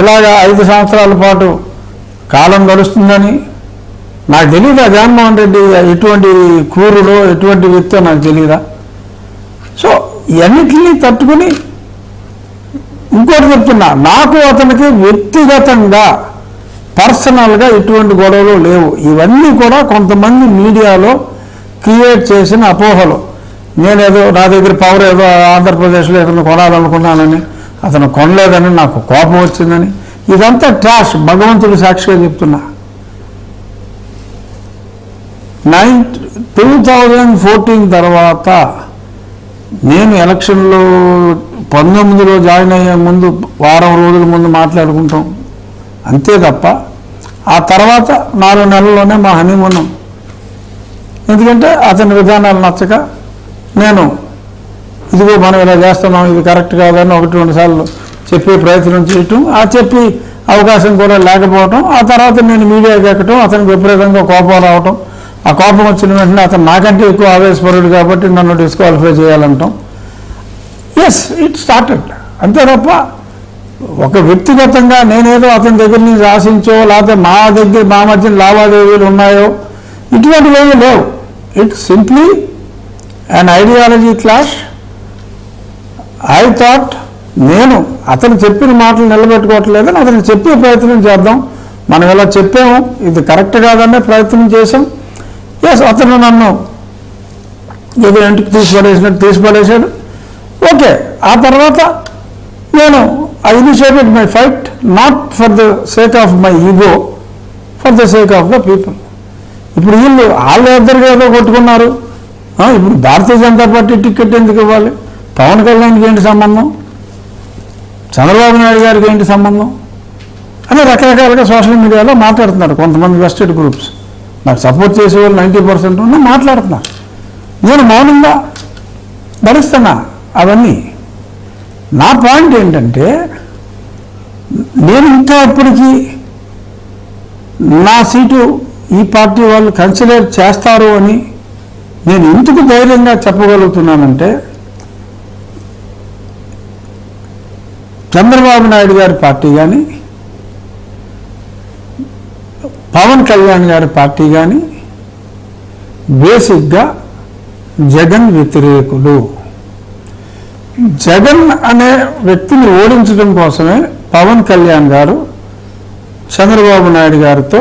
ఇలాగా ఐదు సంవత్సరాల పాటు కాలం గడుస్తుందని నాకు తెలియదా జగన్మోహన్ రెడ్డి ఎటువంటి క్రూరులో ఎటువంటి వ్యక్తో నాకు తెలియదా సో ఇవన్నిటిని తట్టుకుని ఇంకోటి చెప్తున్నా నాకు అతనికి వ్యక్తిగతంగా పర్సనల్గా ఎటువంటి గొడవలు లేవు. ఇవన్నీ కూడా కొంతమంది మీడియాలో క్రియేట్ చేసిన అపోహలు. నేనేదో నా దగ్గర పవర్ ఏదో ఆంధ్రప్రదేశ్లో ఏదైనా కొనాలనుకున్నానని అతను కొనలేదని నాకు కోపం వచ్చిందని ఇదంతా ట్రాష్ భగవంతుడు సాక్షిగా చెప్తున్నా. నైన్ టూ థౌజండ్ ఫోర్టీన్ తర్వాత నేను ఎలక్షన్లో పంతొమ్మిదిలో జాయిన్ అయ్యే ముందు వారం రోజుల ముందు మాట్లాడుకుంటాం. అంతే తప్ప ఆ తర్వాత నాలుగు నెలల్లోనే మా హనీమూన్. ఎందుకంటే అతని విధానాలు నచ్చక నేను ఇదిగో మనం ఇలా చేస్తున్నాం ఇది కరెక్ట్ కాదని ఒకటి రెండు సార్లు చెప్పే ప్రయత్నం చేయటం ఆ చెప్పి అవకాశం కూడా లేకపోవటం ఆ తర్వాత నేను మీడియాకి ఎక్కటం అతనికి విపరీతంగా కోపం రావటం. ఆ కోపం వచ్చిన వెంటనే అతను నాకంటే ఎక్కువ ఆవేశపరుడు కాబట్టి నన్ను డిస్క్వాలిఫై చేయాలంటాం. ఎస్ ఇట్ స్టార్టెడ్ అంతే తప్ప ఒక వ్యక్తిగతంగా నేనేదో అతని దగ్గర నుంచి ఆశించో లేకపోతే మా దగ్గర మా మధ్య లావాదేవీలు ఉన్నాయో ఇటువంటివి ఏమీ లేవు. It simply and ideology clash I thought నేను అతను చెప్పిన మాటలు నిలబెట్టుకోవట్లేదని అతను చెప్పే ప్రయత్నం చేద్దాం. మనం ఇలా చెప్పాము ఇది కరెక్ట్ కాదనే ప్రయత్నం చేసాం ఎస్ అతను నన్ను ఏదో ఇంటికి తీసి పడేసినట్టు ఓకే ఆ తర్వాత నేను I initiated my fight not for the sake of my ego for the sake of the people ఇప్పుడు వీళ్ళు వాళ్ళు ఇద్దరుగా ఏదో కొట్టుకున్నారు. ఇప్పుడు భారతీయ జనతా పార్టీ టికెట్ ఎందుకు ఇవ్వాలి? పవన్ కళ్యాణ్కి ఏంటి సంబంధం? చంద్రబాబు నాయుడు గారికి ఏంటి సంబంధం? అని రకరకాలుగా సోషల్ మీడియాలో మాట్లాడుతున్నారు కొంతమంది వెస్టెడ్ గ్రూప్స్. నాకు సపోర్ట్ చేసే వాళ్ళు నైంటీ పర్సెంట్ ఉన్నా మాట్లాడుతున్నారు నేను మౌనంగా భరిస్తున్నా అవన్నీ. నా పాయింట్ ఏంటంటే నేను ఇంకా ఇప్పటికీ నా సీటు ఈ పార్టీ వాళ్ళు కన్సిడర్ చేస్తారు అని నేను ఎందుకు ధైర్యంగా చెప్పగలుగుతున్నానంటే చంద్రబాబు నాయుడు గారి పార్టీ కానీ పవన్ కళ్యాణ్ గారి పార్టీ కానీ బేసిక్గా జగన్ వ్యతిరేకులు. జగన్ అనే వ్యక్తిని ఓడించడం కోసమే పవన్ కళ్యాణ్ గారు చంద్రబాబు నాయుడు గారితో